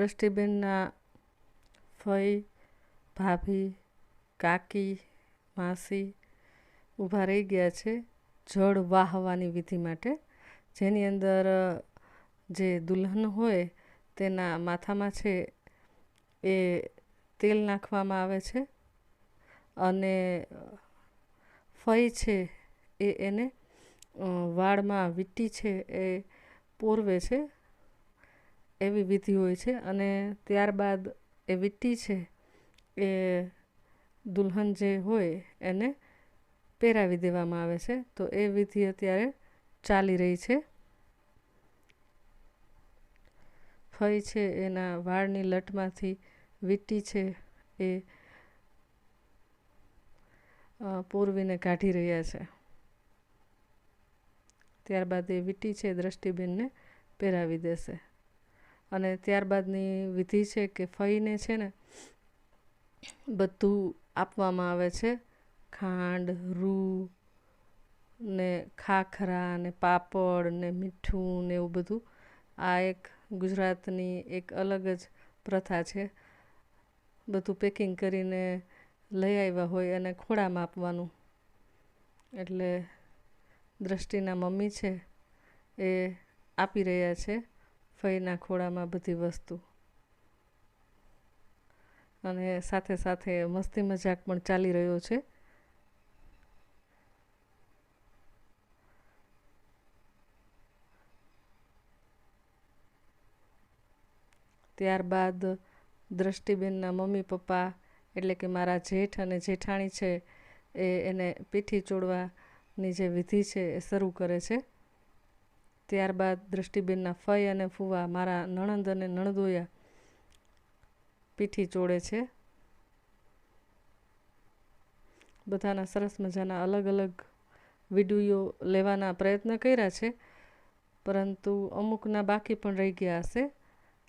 દ્રષ્ટિબેનના ફઈ, ભાભી, કાકી, માસી ઊભા રહી ગયા છે જળ વાહવાની વિધિ માટે. જેની અંદર જે દુલ્હન હોય તેના માથામાં છે એ તેલ નાખવામાં આવે છે અને ફઈ છે એ એને વાળમાં વીંટી છે એ પોરવે છે. એવી વિધિ હોય છે અને ત્યારબાદ એ વીંટી છે એ દુલ્હન જે હોય એને પહેરાવી દેવામાં આવે છે. તો એ વિધિ અત્યારે ચાલી રહી છે. ફઈ છે એના વાળની લટમાંથી વીંટી છે એ પૂરવીને કાઢી રહ્યા છે. ત્યારબાદ એ વિટ્ટી છે દ્રષ્ટિબેનને પહેરાવી દેશે. અને ત્યારબાદની વિધિ છે કે ફઈને છે ને, બધું આપવામાં આવે છે. ખાંડ, રૂ ને ખાખરા ને પાપડ ને મીઠું ને એવું બધું. આ એક ગુજરાતની એક અલગ જ પ્રથા છે. બધું પેકિંગ કરીને લઈ આવ્યા હોય અને ખોળામાં આપવાનું. એટલે દ્રષ્ટિના મમ્મી છે એ આપી રહ્યા છે. ફઈના ખોળામાં બધી વસ્તુ. અને સાથે સાથે મસ્તી મજાક પણ ચાલી રહ્યો છે. ત્યારબાદ દ્રષ્ટિબેનના મમ્મી પપ્પા એટલે કે મારા જેઠ અને જેઠાણી છે એ એને પીઠી ચોડવાની જે વિધિ છે એ શરૂ કરે છે. ત્યારબાદ દ્રષ્ટિબેનના ફઈ અને ફુવા મારા નણંદ અને નણદોયા પીઠી ચોડે છે. બધાના સરસ મજાના અલગ અલગ વીડિયો લેવાના પ્રયત્ન કર્યા છે, પરંતુ અમુકના બાકી પણ રહી ગયા હશે.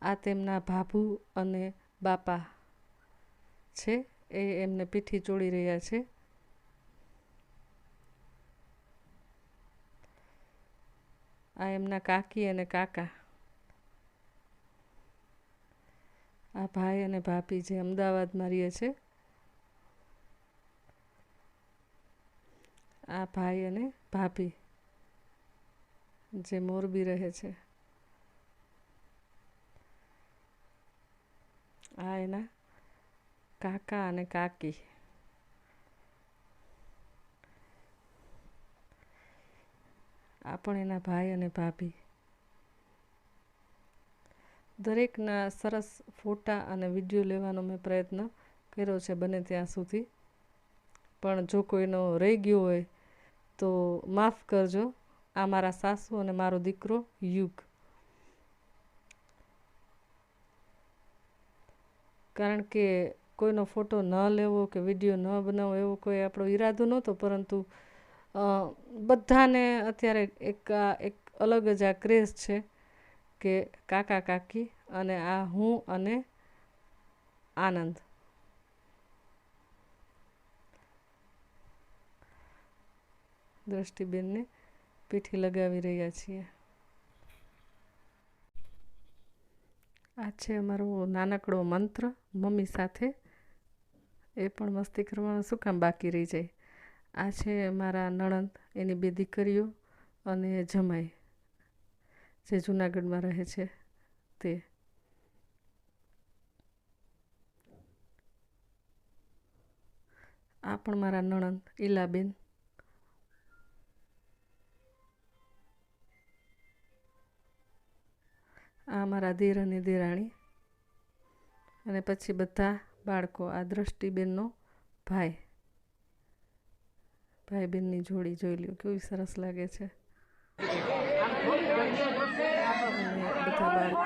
આ તેમના ભાભુ અને બાપા છે, એ એમને પીઠી ચોળી રહ્યા છે. આ એમના કાકી અને કાકા આ ભાઈ અને ભાભી જે અમદાવાદમાં રહે છે આ ભાઈ અને ભાભી જે મોરબી રહે છે આ એના કાકા અને કાકી આ પણ એના ભાઈ અને ભાભી. દરેકના સરસ ફોટા અને વીડિયો લેવાનો મેં પ્રયત્ન કર્યો છે બને ત્યાં સુધી. પણ જો કોઈનો રહી ગયો હોય તો માફ કરજો, આ મારા સાસુ અને મારો દીકરો યુગ. કારણ કે કોઈનો ફોટો ન લેવો કે વીડિયો ન બનાવો એવો કોઈ આપણો ઈરાદો નહોતો, પરંતુ બધાને અત્યારે એક એક અલગ જ આ ક્રેઝ છે કે કાકા કાકી અને આ હું અને આનંદ. દ્રષ્ટિબેનને પીઠી લગાવી રહ્યા છીએ. આ છે અમારો નાનકડો મંત્ર. મમ્મી સાથે એ પણ મસ્તી કરવાનું શું કામ બાકી રહી જાય? આ છે મારા નણંદ, એની બે દીકરીઓ અને જમાઈ, જે જુનાગઢમાં રહે છે તે. આ પણ મારા નણંદ, ઈલાબેન. આ મારા દેર અને દેરાણી અને પછી બધા બાળકો, આ દ્રષ્ટિબેનનો ભાઈ. ભાઈ બહેનની જોડી જોઈ લ્યો કેવી સરસ લાગે છે. બધા બાળકો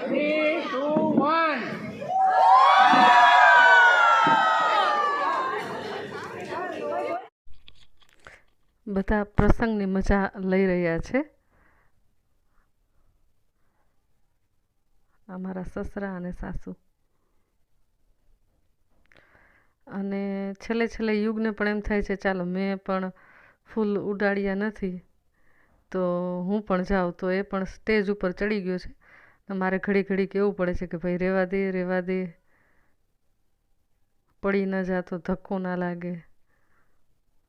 હાલો two, one. બધા પ્રસંગની મજા લઈ રહ્યા છે. અમારા સસરા અને સાસુ. અને છેલ્લે છેલ્લે યુગને પણ એમ થાય છે ચાલો મેં પણ ફૂલ ઉડાડ્યા નથી તો હું પણ જાઉં તો એ પણ સ્ટેજ ઉપર ચડી ગયો છે. મારે ઘડી ઘડી કહેવું પડે છે કે ભાઈ રહેવા દે રહેવા દે. પડી ન જાતો ધક્કો ના લાગે.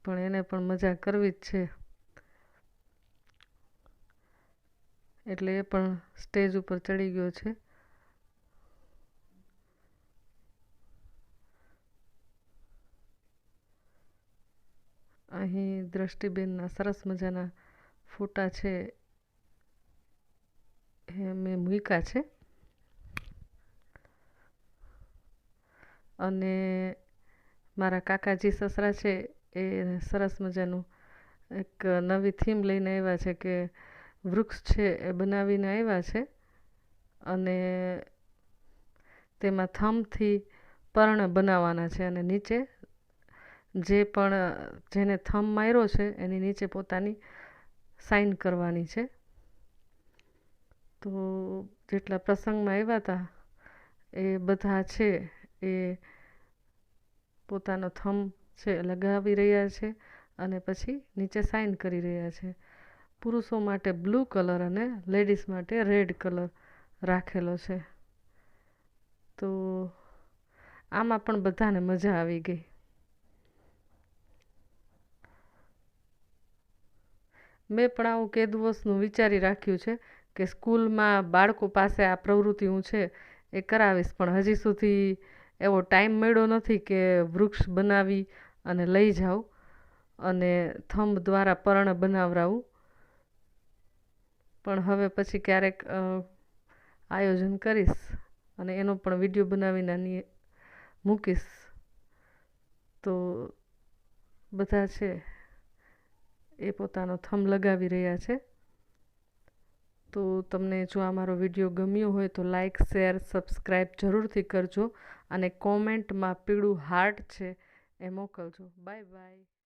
પણ એને પણ મજા કરવી જ છે. એટલે એ પણ સ્ટેજ ઉપર ચડી ગયો છે. અહીં દ્રષ્ટિબેનના સરસ મજાના ફોટા છે. મેં મૂક્યા છે અને મારા કાકાજી સસરા છે એ સરસ મજાનું એક નવી થીમ લઈને આવ્યા છે કે વૃક્ષ છે એ બનાવીને આવ્યા છે અને તેમાં થમથી પર્ણ બનાવવાના છે અને નીચે જે પણ જેને થમ માર્યો છે એની નીચે પોતાની સાઈન કરવાની છે તો જેટલા પ્રસંગમાં આવ્યા હતા, એ બધા છે, એ પોતાનો થમ છે લગાવી રહ્યા છે અને પછી નીચે સાઈન કરી રહ્યા છે. પુરુષો માટે બ્લુ કલર અને લેડીઝ માટે રેડ કલર રાખેલો છે. તો આમાં પણ બધાને મજા આવી ગઈ. મેં પણ આવું કેદવસનું વિચારી રાખ્યું છે કે સ્કૂલમાં બાળકો પાસે આ પ્રવૃત્તિ હું છે એ કરાવીશ. પણ હજી સુધી એવો ટાઈમ મળ્યો નથી કે વૃક્ષ બનાવી અને લઈ જાઉં અને થંભ દ્વારા પર્ણ બનાવરાવું. પણ હવે પછી ક્યારેક આયોજન કરીશ અને એનો પણ વીડિયો બનાવીને મૂકીશ. તો બધા છે એ પોતાનો થંભ લગાવી રહ્યા છે. તો તમને જો આ મારો વીડિયો ગમ્યો હોય તો લાઇક શેર સબસ્ક્રાઈબ જરૂરથી કરજો અને કોમેન્ટમાં પીળું હાર્ટ છે એ મોકલજો. Bye bye.